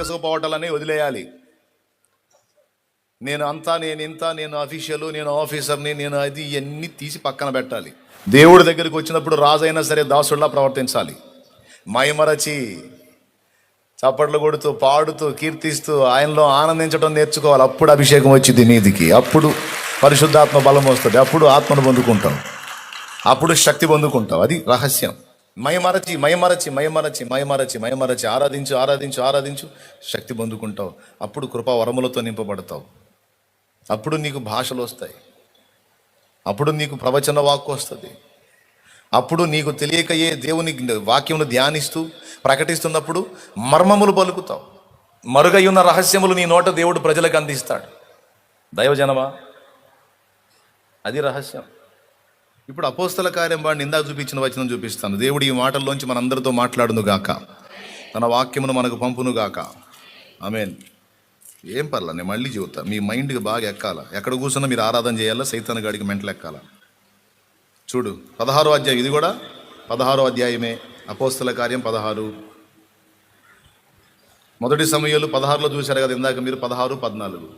బిగసుకుపోవటాలని వదిలేయాలి. నేను అంతా నేను ఇంత నేను అఫీషియల్ నేను ఆఫీసర్ని నేను అది ఇవన్నీ తీసి పక్కన పెట్టాలి. దేవుడి దగ్గరికి వచ్చినప్పుడు రాజైనా సరే దాసుడిలా ప్రవర్తించాలి. మైమరచి చప్పట్లు కొడుతూ పాడుతూ కీర్తిస్తూ ఆయనలో ఆనందించడం నేర్చుకోవాలి. అప్పుడు అభిషేకం వచ్చింది నీదికి అప్పుడు పరిశుద్ధాత్మ బలం వస్తుంది. అప్పుడు ఆత్మను పొందుకుంటాం. అప్పుడు శక్తి పొందుకుంటాం. అది రహస్యం. మయమరచి మయమరచి మయమరచి మయమరచి మయమరచి. ఆరాధించు ఆరాధించు ఆరాధించు. శక్తి పొందుకుంటావు. అప్పుడు కృపా వరములతో నింపబడతావు. అప్పుడు నీకు భాషలు వస్తాయి. అప్పుడు నీకు ప్రవచన వాక్కు వస్తుంది. అప్పుడు నీకు తెలియకయే దేవుని వాక్యమును ధ్యానిస్తూ ప్రకటిస్తున్నప్పుడు మర్మములు పలుకుతావు. మరుగై ఉన్న రహస్యములు నీ నోట దేవుడు ప్రజలకు అందిస్తాడు. దైవజనమా? అది రహస్యం. ఇప్పుడు అపోస్తల కార్యం వాడిని ఇందాక చూపించిన వచనం చూపిస్తాను. దేవుడు ఈ మాటల్లోంచి మనందరితో మాట్లాడును గాక. తన వాక్యమును మనకు పంపును గాక. ఆమెన్. ఏం పర్లా నేను మళ్ళీ చెబుతా. మీ మైండ్కి బాగా ఎక్కాల. ఎక్కడ కూర్చున్నా మీరు ఆరాధన చేయాలా సైతాన్ గాడికి మెంటలు ఎక్కాల? చూడు పదహారో అధ్యాయం ఇది కూడా? పదహారో అధ్యాయమే. అపోస్తల కార్యం పదహారు. మొదటి సమయాలు పదహారులో చూశారు కదా ఇందాక మీరు పదహారు పద్నాలుగు.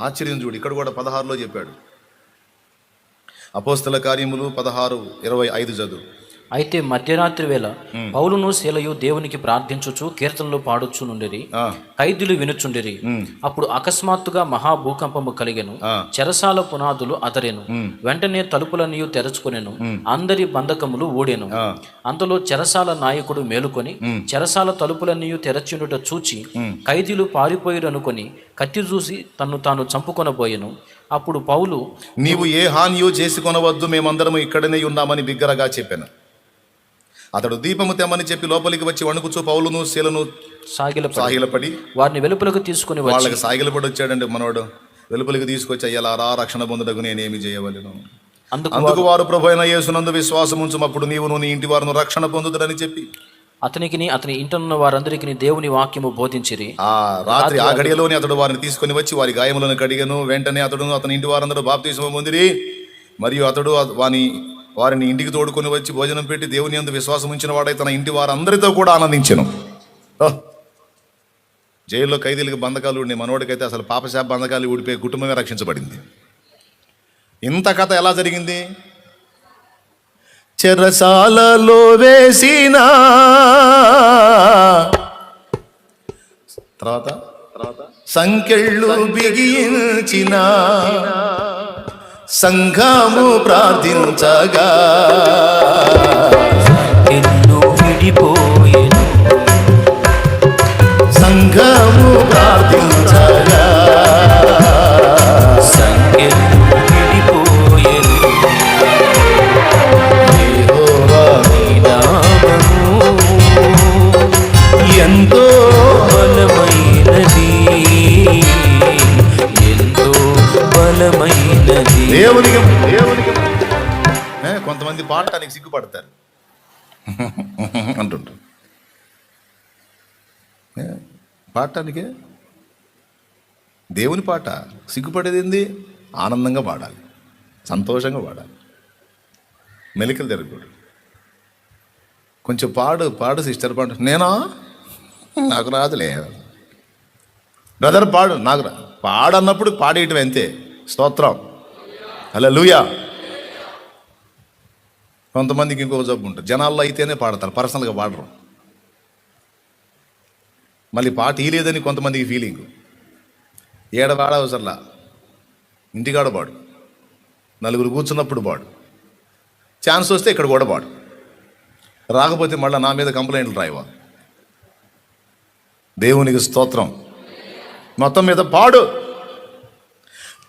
ఆశ్చర్యం చూడు ఇక్కడ కూడా పదహారులో చెప్పాడు. అపోస్తల కార్యములు పదహారు ఇరవై ఐదు చదువు. అయితే మధ్యరాత్రి వేళ పౌలును శీలయు దేవునికి ప్రార్థించుచు కీర్తనలు పాడుచు నుండిరి. ఖైదీలు వినుచుండిరి. అప్పుడు అకస్మాత్తుగా మహాభూకంపము కలిగెను. చెరసాల పునాదులు అతరెను. వెంటనే తలుపులన్నీ తెరచుకొనెను. అందరి బంధకములు ఊడెను. ఆ. అంతలో చెరసాల నాయకుడు మేలుకొని చెరసాల తలుపులన్నీ తెరచుండుట చూచి ఖైదీలు పారిపోయిరనుకొని కత్తి చూసి తన్ను తాను చంపుకొనబోయెను. అప్పుడు పౌలు నీవు ఏ హానియో చేసుకొనవద్దు మేమందరము ఇక్కడనే ఉన్నామని బిగ్గరగా చెప్పాను. అతడు దీపము తెమ్మని చెప్పి లోపలికి వచ్చి వణుకుచూ పౌలును శీలను సాగిల సాగిలపడి వారిని వెలుపలకు తీసుకుని వాళ్ళకి సాగిలపడి వచ్చాడండి మనవాడు వెలుపలికి తీసుకొచ్చి అయ్యలా రా రక్షణ పొందుటకు నేనేమి చేయవలను. అందుకు వారు ప్రభు అయిన యేసునందు విశ్వాసం ఉంచుమప్పుడు నీవును నీ ఇంటి వారును రక్షణ పొందుదరని చెప్పి అతనికిని అతని ఇంటనున్న వారందరికీ దేవుని వాక్యము బోధించిరి. ఆ రాత్రి ఆ గడియలోనే అతడు వారిని తీసుకొని వచ్చి వారి గాయములను కడిగను. వెంటనే అతడును అతని ఇంటి వారందరూ బాప్తీసం పొందిరి. మరియు అతడు వాని వారిని ఇంటికి తోడుకొని వచ్చి భోజనం పెట్టి దేవుని అందు విశ్వాసం ఉంచిన వాడై తన ఇంటి వారందరితో కూడా ఆనందించను! జైల్లో ఖైదీలకు బంధకాలు ఉండే మనోడికైతే అసలు పాపశాప బంధకాలు ఊడిపోయి కుటుంబమే రక్షించబడింది. ఇంత కథ ఎలా జరిగింది? చెరసాలలో వేసిన తర్వాత? తర్వాత? సంకెళ్ళు బిగించిన సంఘము ప్రార్థించగా. ఎన్నో విడిపో దేవునికి దేవునికి. కొంతమంది పాడటానికి సిగ్గుపడతారు. అంటుంటారు పాడటానికే? దేవుని పాట సిగ్గుపడేది ఏంది? ఆనందంగా పాడాలి. సంతోషంగా పాడాలి. మెలికలు తిరగకూడదు. కొంచెం పాడు పాడు సిస్టర్ పాడు. నేనా? నాకు రాదులే. బ్రదర్ పాడు నాకు రా. పాడన్నప్పుడు పాడేయటం అంతే. స్తోత్రం. అలా లూయా కొంతమందికి ఇంకొక జబ్బు ఉంటుంది. జనాల్లో అయితేనే పాడతారు. పర్సనల్గా పాడరు మళ్ళీ పాట ఇయలేదని కొంతమందికి ఫీలింగ్. ఏడవాడ అవసరంలా. ఇంటికాడ పాడు నలుగురు కూర్చున్నప్పుడు పాడు ఛాన్స్ వస్తే ఇక్కడ కూడా పాడు రాకపోతే మళ్ళీ నా మీద కంప్లైంట్లు రాయవా? దేవునికి స్తోత్రం. మొత్తం మీద పాడు.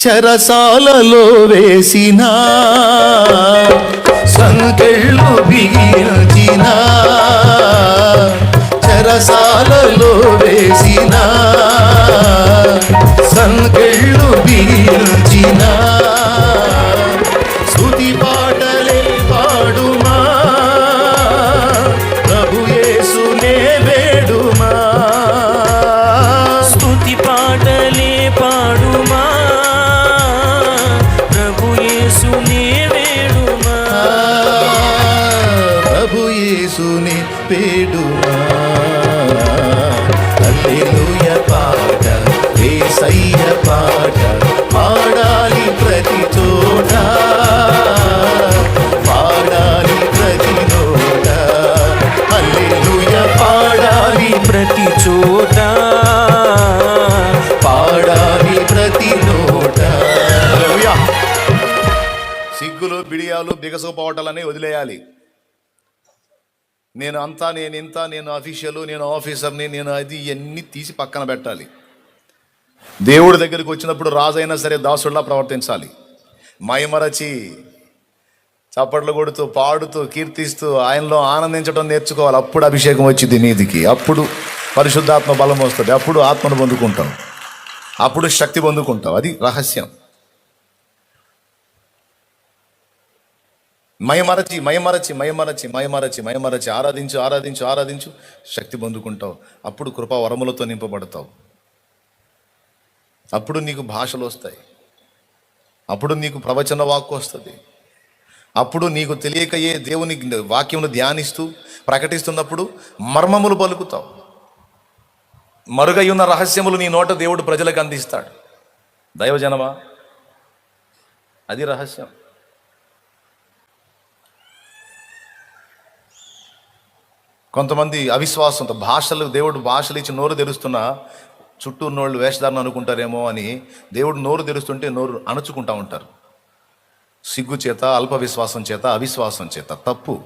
చెరసాలలో వేసిన సంకెళ్ళు బిగించిన చెరసాలలో వేసినా ప్రతి చోట పాడాలి ప్రతి నోట. సిగ్గులు బిడియాలు బిగసపోవటాలని వదిలేయాలి. నేను అంతా నేను ఇంత నేను అఫీషియల్ నేను ఆఫీసర్ని నేను అది ఇవన్నీ తీసి పక్కన పెట్టాలి. దేవుడి దగ్గరికి వచ్చినప్పుడు రాజైనా సరే దాసుడిలా ప్రవర్తించాలి. మైమరచి చప్పట్లు కొడుతూ పాడుతూ కీర్తిస్తూ ఆయనలో ఆనందించడం నేర్చుకోవాలి. అప్పుడు అభిషేకం వచ్చింది మీదికి అప్పుడు పరిశుద్ధాత్మ బలం వస్తుంది. అప్పుడు ఆత్మను పొందుకుంటాం. అప్పుడు శక్తి పొందుకుంటాం. అది రహస్యం. మయమరచి మయమరచి మయమరచి మయమరచి మయమరచి ఆరాధించు ఆరాధించు ఆరాధించు శక్తి పొందుకుంటావు. అప్పుడు కృపా వరములతో నింపబడతావు. అప్పుడు నీకు భాషలు వస్తాయి. అప్పుడు నీకు ప్రవచన వాక్కు వస్తుంది. అప్పుడు నీకు తెలియకయే దేవుని వాక్యమును ధ్యానిస్తూ ప్రకటిస్తున్నప్పుడు మర్మములు పలుకుతావు. మరుగై ఉన్న రహస్యములు నీ నోట దేవుడు ప్రజలకు అందిస్తాడు. దైవజనమా? అది రహస్యం. కొంతమంది అవిశ్వాసంతో భాషలు దేవుడు భాషలు ఇచ్చి నోరు తెరుస్తున్నా చుట్టూ ఉన్నోళ్ళు వేషధారణ అనుకుంటారేమో అని దేవుడు నోరు తెరుస్తుంటే నోరు అణుచుకుంటా ఉంటారు. సిగ్గు చేత అల్ప విశ్వాసం చేత అవిశ్వాసం చేత తప్పు.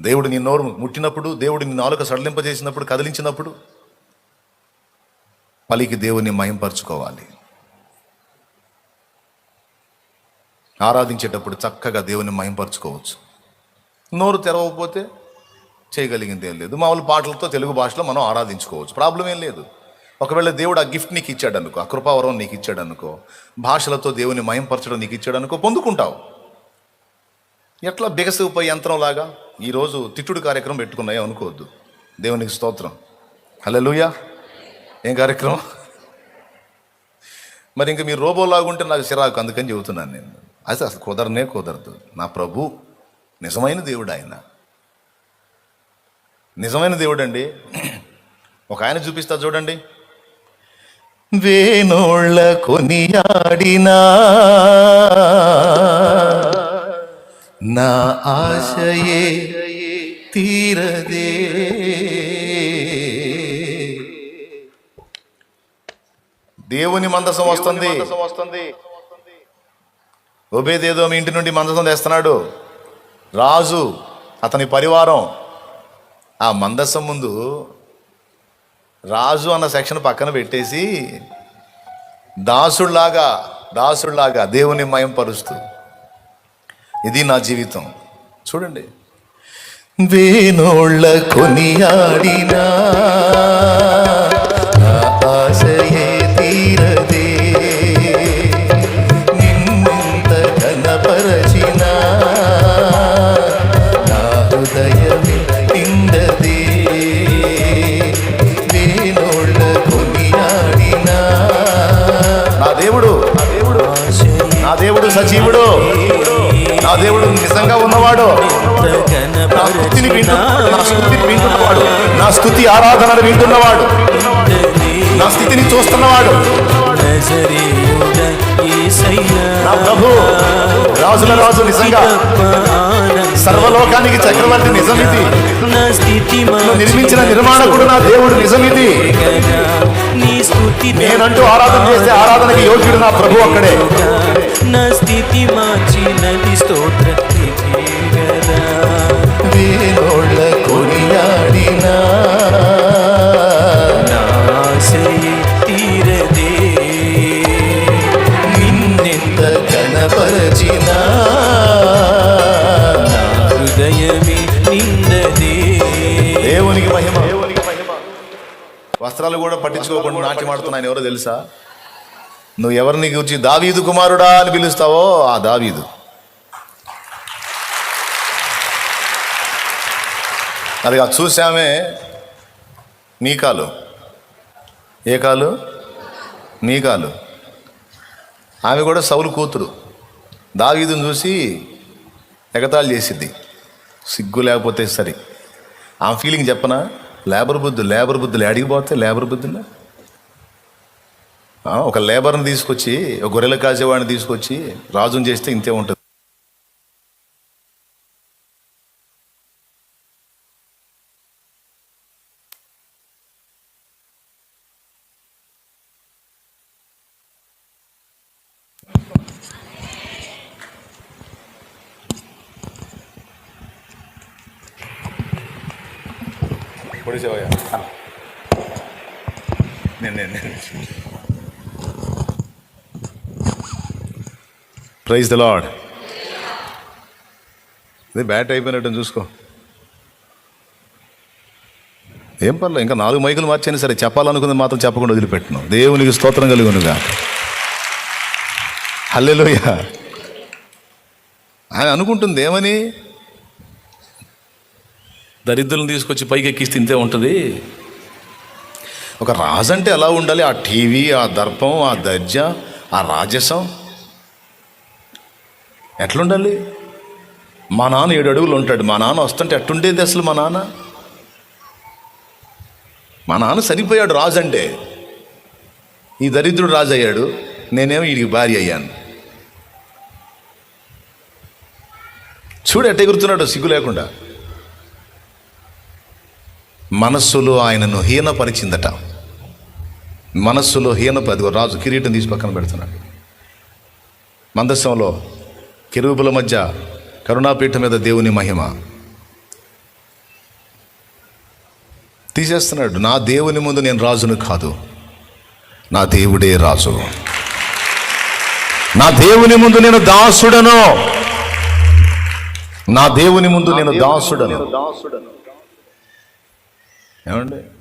దేవుడు నీ నోరు ముట్టినప్పుడు దేవుడు నీ నాలుక సడలింపజేసినప్పుడు కదిలించినప్పుడు పలికి దేవుని మహింపరచుకోవాలి. ఆరాధించేటప్పుడు చక్కగా దేవుని మహింపరచుకోవచ్చు. నోరు తెరవకపోతే చేయగలిగింది ఏం లేదు. మామూలు పాటలతో తెలుగు భాషలో మనం ఆరాధించుకోవచ్చు. ప్రాబ్లం ఏం లేదు. ఒకవేళ దేవుడు ఆ గిఫ్ట్ నీకు ఇచ్చాడు అనుకో ఆ కృపావరం నీకు ఇచ్చాడు అనుకో భాషలతో దేవుని మయంపరచడం నీకు ఇచ్చాడు అనుకో పొందుకుంటావు. ఎట్లా బిగసిపోయి యంత్రంలాగా? ఈరోజు తిట్టుడు కార్యక్రమం పెట్టుకున్నాయో అనుకోవద్దు. దేవునికి స్తోత్రం. హల్లెలూయా. ఏం కార్యక్రమం? మరి ఇంకా మీరు రోబోలాగా ఉంటే నాకు చిరాకు అందుకని చెబుతున్నాను నేను. అది అసలు కుదరనే కుదరదు. నా ప్రభు నిజమైన దేవుడు ఆయన. నిజమైన దేవుడు అండి ఒక ఆయన చూపిస్తా చూడండి. వేణోళ్ళ కొనియాడినా నా ఆశయే తీరదే. దేవుని మందసం వస్తుంది. ఒబేదేదో మీ ఇంటి నుండి మందసం తెస్తున్నాడు. రాజు అతని పరివారం. ఆ మందసం ముందు రాజు అన్న సెక్షన్ పక్కన పెట్టేసి దాసుడిలాగా దాసుడిలాగా దేవుని మయం పరుస్తూ ఇది నా జీవితం. చూడండి. వేణోళ్ళ కొనియాడినా సజీవుడు. నా దేవుడు నిజంగా ఉన్నవాడు. నా స్థుతిని వింటున్నాడు నా స్థుతిని వింటున్నవాడు. నా స్థుతి ఆరాధనను వింటున్నవాడు. నా స్థితిని చూస్తున్నవాడు. నా ప్రభు రాజుల రాజు నిజంగా. సర్వలోకానికి చక్రవర్తి నిజమిది. నిర్మించిన నిర్మాణకుడు నా దేవుడు నిజమిది. నీ స్థుతి నేనంటూ ఆరాధన చేస్తే ఆరాధనకి యోగ్యుడు నా ప్రభు అక్కడే. నా స్థితి మార్చినది స్తోత్ర వేణోళ్ళ కొనియాడినా. తీరదే. నిన్నెంత గణపరచినా నా హృదయమే నిందదే. దేవునికి మహిమ. దేవునికి మహిమ వస్త్రాలు కూడా పట్టించుకోకుండా నాట్యం ఆడుతున్నా ఆయన ఎవరో తెలుసా? నువ్వు ఎవరిని గురించి దావీదు కుమారుడా అని పిలుస్తావో ఆ దావీదు. అది అది చూసామే నీ కాలు ఏ కాలు? నీ కాలు ఆమె కూడా సౌలు కూతురు. దావీదుని చూసి ఎగతాళి చేసిద్ది. సిగ్గు లేకపోతే సరే. ఆ ఫీలింగ్ చెప్పనా? లేబర్ బుద్ధులు లేబర్ బుద్ధులు. అడిగిపోతే లేబర్ బుద్ధులు? ఒక లేబర్ని తీసుకొచ్చి ఒక గొర్రెల కాసేవాడిని తీసుకొచ్చి రాజుని చేస్తే ఇంతే ఉంటుంది. పొడిసేవయ్యా నేను నేను. ప్రైజ్ ద లాడ్ అదే బ్యాట్ అయిపోయినట్టు చూసుకో. ఏం పర్లేదు ఇంకా నాలుగు మైకులు మార్చైనా సరే చెప్పాలనుకుంది మాత్రం చెప్పకుండా వదిలిపెట్టను దేవునికి స్తోత్రం కలిగి ఉన్నగా హల్లెలూయ. ఆయన అనుకుంటుంది ఏమని? దరిద్రులను తీసుకొచ్చి పైకి ఎక్కిస్తే ఇంతే ఉంటుంది. ఒక రాజు అంటే ఎలా ఉండాలి? ఆ టీవీ ఆ దర్పం ఆ దర్జ ఆ రాజసం. ఎట్లుండాలి? మా నాన్న ఏడు అడుగులు ఉంటాడు. మా నాన్న వస్తుంటే ఎట్టుండేది అసలు మా నాన్న? మా నాన్న సరిపోయాడు రాజు అంటే ఈ దరిద్రుడు రాజు అయ్యాడు నేనేమో వీడికి భార్య అయ్యాను. చూడు ఎట్ట ఎగురుతున్నాడు సిగ్గు లేకుండా. మనస్సులో ఆయనను హీనపరిచిందట. మనస్సులో హీన రాజు కిరీటం తీసి పక్కన పెడుతున్నాడు. మందస్సంలో కెరూబుల మధ్య కరుణాపీఠం మీద దేవుని మహిమ. తీసేస్తున్నాడు నా దేవుని ముందు నేను రాజును కాదు నా దేవుడే రాజు. నా దేవుని ముందు నేను దాసుడను నా దేవుని ముందు నేను దాసుడను. ఏమండి?